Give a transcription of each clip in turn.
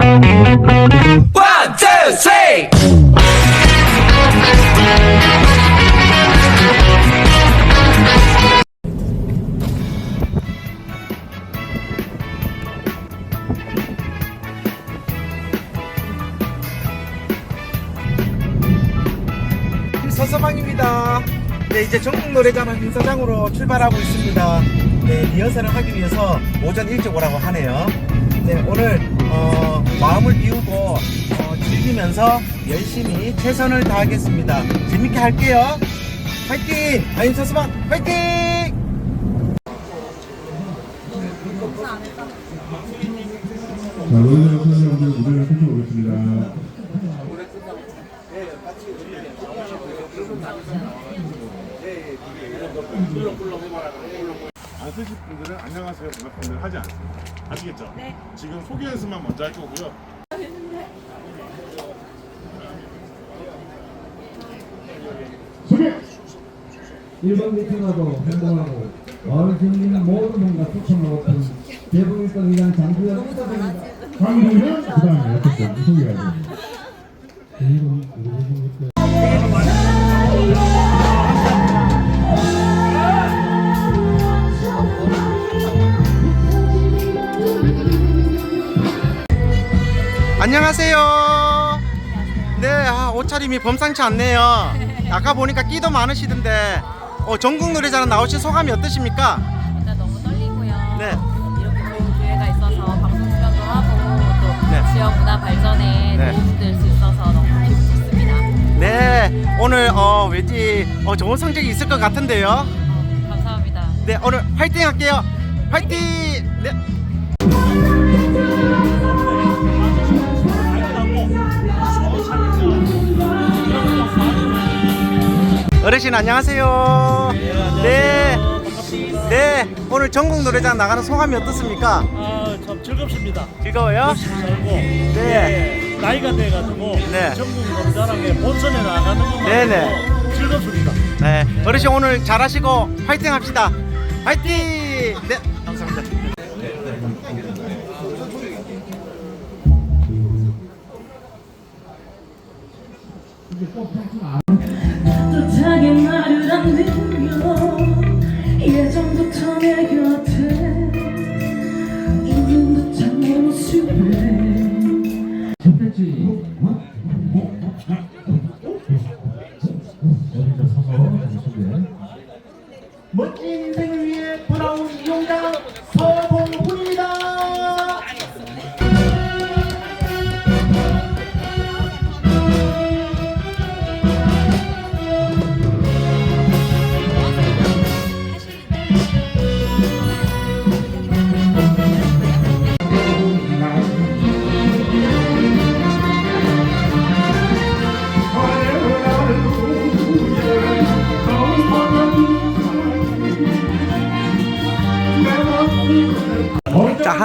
One. 서서방입니다. 네, 이제 전국 노래자랑 행사장으로 출발하고 있습니다. 네, 리허설을 하기 위해서 오전 일찍 오라고 하네요. 네, 오늘 어, 마음을 비우고 어, 즐기면서 열심히 최선을 다하겠습니다. 재밌게 할게요. 파이팅! 아임 서서방 파이팅! 자, 오늘 선생님들 무대를 펼쳐보겠습니다. 안 쓰실 분들은 안녕하세요 문학분들 하지 않습니다. 아시겠죠? 네. 지금 소개 연습만 먼저 할 거고요. 소개! 일반 미팅하고 행동하고 마을 주민 모든 분과 소통하고픈 대부분권 의장 장주현 의사입니다. 강동현 그 다음에 어쨌든 소개하죠. 차림이 범상치 않네요. 아까 보니까 끼도 많으시던데 어, 전국 노래자랑 나오신 소감이 어떠십니까? 진짜 너무 떨리고요. 네. 이렇게 좋은 기회가 있어서 방송 출연도 하고 또 네. 지역 문화 발전에 네. 도움이 될수 있어서 너무 기분 좋습니다. 네, 오늘 어, 왠지 어, 좋은 성적이 있을 것 같은데요. 어, 감사합니다. 네, 오늘 화이팅 할게요. 화이팅! 네. 어르신 안녕하세요. 네. 네. 오늘 전국 노래장 나가는 소감이 어떻습니까? 아, 참 즐겁습니다. 즐거워요? 열심히 살고 예, 나이가 돼가지고 네. 전국 노래자랑에 본선에 나가는 것만 네네. 즐겁습니다. 네. 어르신 오늘 잘하시고 화이팅 합시다. 화이팅! 네. 감사합니다. 따뜻하게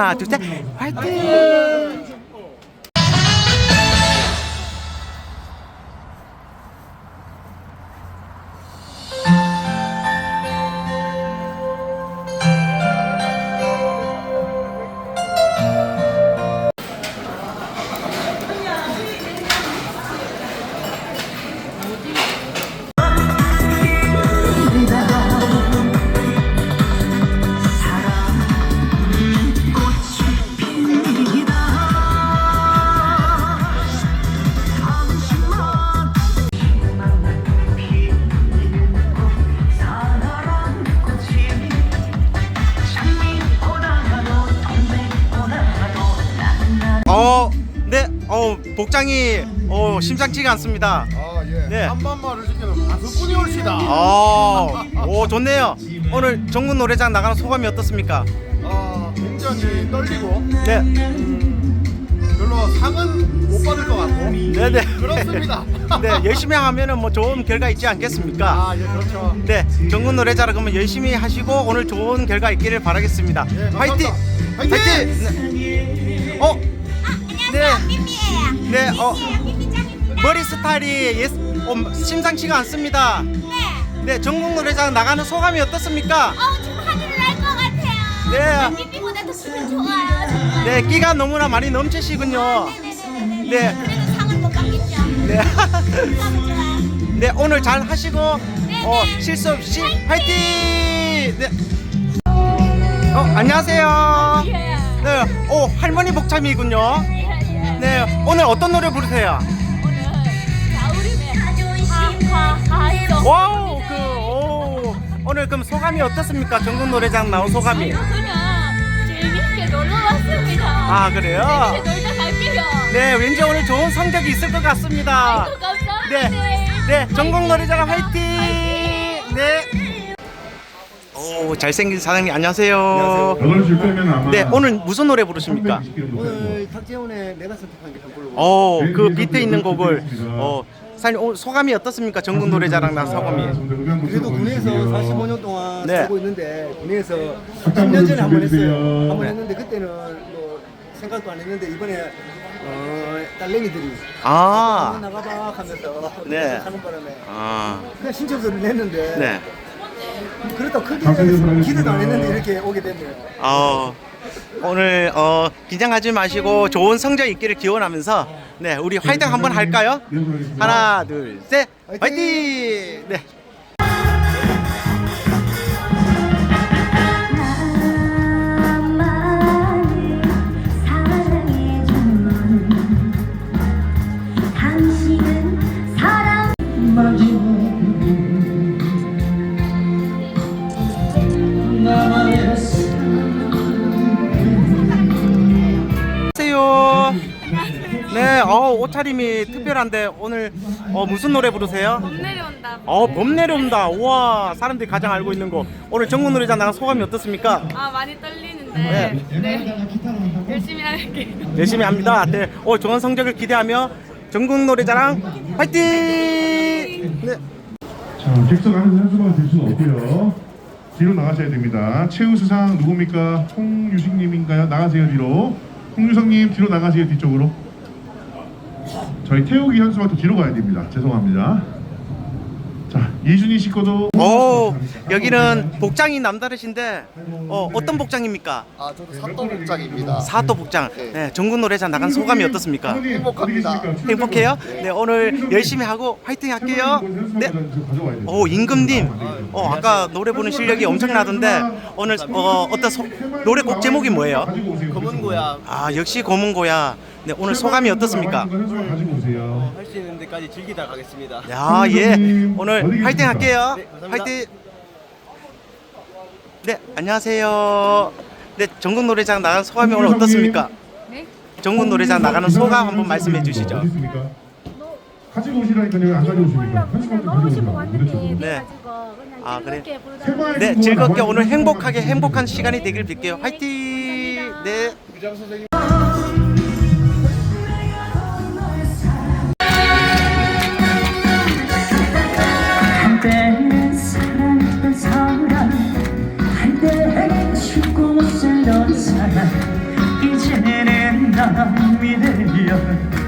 자 하나 둘셋 화이팅! 복장이 어 심상치가 않습니다. 아, 예. 네. 한 반말을 시키는 가수꾼이 올시다. 어, 오 좋네요. 오늘 전국 노래장 나가는 소감이 어떻습니까? 아, 굉장히 떨리고 네, 별로 상은 못 받을 것 같고. 네, 네. 그렇습니다. 네, 열심히 하면은 뭐 좋은 결과 있지 않겠습니까? 아, 예, 그렇죠. 네, 전국 노래자랑 그러면 열심히 하시고 오늘 좋은 결과 있기를 바라겠습니다. 예, 화이팅! 감사합니다. 화이팅! 네. 어, 네, 네, 어, 머리 스타일이 예, 어, 심상치가 않습니다. 네, 전국 노래장 나가는 소감이 어떻습니까? 어우 지금 하늘을 날것 같아요. 네. 삐삐보다 더 기분 좋아요. 정말. 네, 끼가 너무나 많이 넘치시군요. 네. 그래도 못 받겠죠. 네. 너무 좋아요. 네, 오늘 잘 하시고 어, 실수 없이 화이팅! 네. 어, 안녕하세요. 예. 네, 오, 할머니 복참이군요. 네, 오늘 어떤 노래 부르세요? 오늘 가을이네. 하 하 하이도. 와우, 그, 오, 오늘 그럼 소감이 어떻습니까? 전국 노래장 나온 소감이. 저희도 그냥 재밌게 놀러 왔습니다. 아, 그래요? 재밌게 놀다 갈게요. 네, 왠지 오늘 좋은 성적이 있을 것 같습니다. 아이고, 감사합니다. 네, 네, 전국 노래자랑 화이팅! 네. 오, 잘생긴 사장님 안녕하세요. 빼면 아마 네, 오늘 무슨 노래 부르십니까? 320km 정도 네. 탁재훈의 내가 선택한 게 불러. 어, 그 밑에 있는 곡을 어, 사장님 오늘 소감이 어떻습니까? 전국 노래자랑 난 소감이. 그래도 군에서 45년 동안 네. 살고 있는데 군에서 잠깐만 10년 전에 한 번. 했어요. 한 번 네. 했는데 그때는 뭐 생각도 안 했는데 이번에 어, 딸내미들이 아, 한번 나가봐 하면서 네. 하는 바람에 아, 그냥 신청서를 냈는데 네. 그렇다고 크게 감사합니다. 기대도 안 했는데 이렇게 오게 됐네요. 어, 오늘 어, 긴장하지 마시고 좋은 성적 있기를 기원하면서 네, 우리 화이팅 한번 할까요? 하나, 둘, 셋, 화이팅! 네. 옷차림이 특별한데 오늘 어, 무슨 노래 부르세요? 봄 내려온다. 어, 봄 내려온다. 우와, 사람들이 가장 알고 있는 거. 오늘 전국 노래장 나간 소감이 어떻습니까? 아 많이 떨리는데 네, 열심히 할게요. 열심히 합니다. 네, 어, 좋은 성적을 기대하며 전국 노래자랑 화이팅! 네. 자, 객석하는 선수가 될 수는 없고요. 뒤로 나가셔야 됩니다. 최우 수상 누굽니까? 홍유식님인가요? 나가세요 뒤로. 홍유성님 뒤로 나가세요 뒤쪽으로. 저희 태우기 현수가 또 뒤로 가야 됩니다. 죄송합니다. 자, 이준희 씨 거도. 오, 여기는 복장이 남다르신데 어, 어떤 복장입니까? 아 저도 사또 복장입니다. 사또 복장. 네, 전국 노래장 나간 소감이 어떻습니까? 행복합니다. 행복해요? 네, 오늘 열심히 하고 화이팅 할게요. 네. 오, 임금님. 어, 아까 노래 부르는 실력이 엄청나던데 오늘 어, 어떤 소, 노래 곡 제목이 뭐예요? 검은 거야. 아, 역시 검은고야. 네, 오늘 소감이 어떻습니까? 가지고 오세요. 할수 있는 데까지 즐기다 가겠습니다. 야, 예. 오늘 화이팅 할게요. 네, 감사합니다. 화이팅. 네, 안녕하세요. 네, 전국 노래장 나간 소감이 오늘 어떻습니까? 네? 전국 노래장 나가는 소감 한번 말씀해 주시죠. 가지고 오시라니까요. 안 가져오십니까? 그냥 싶어 왔는데 네. 그래가지고 그냥 아, 그래? 즐겁게 부르다 네, 즐겁게 오늘 행복하게 행복한 시간이 되길 빌게요. 화이팅! 네. 한때는 되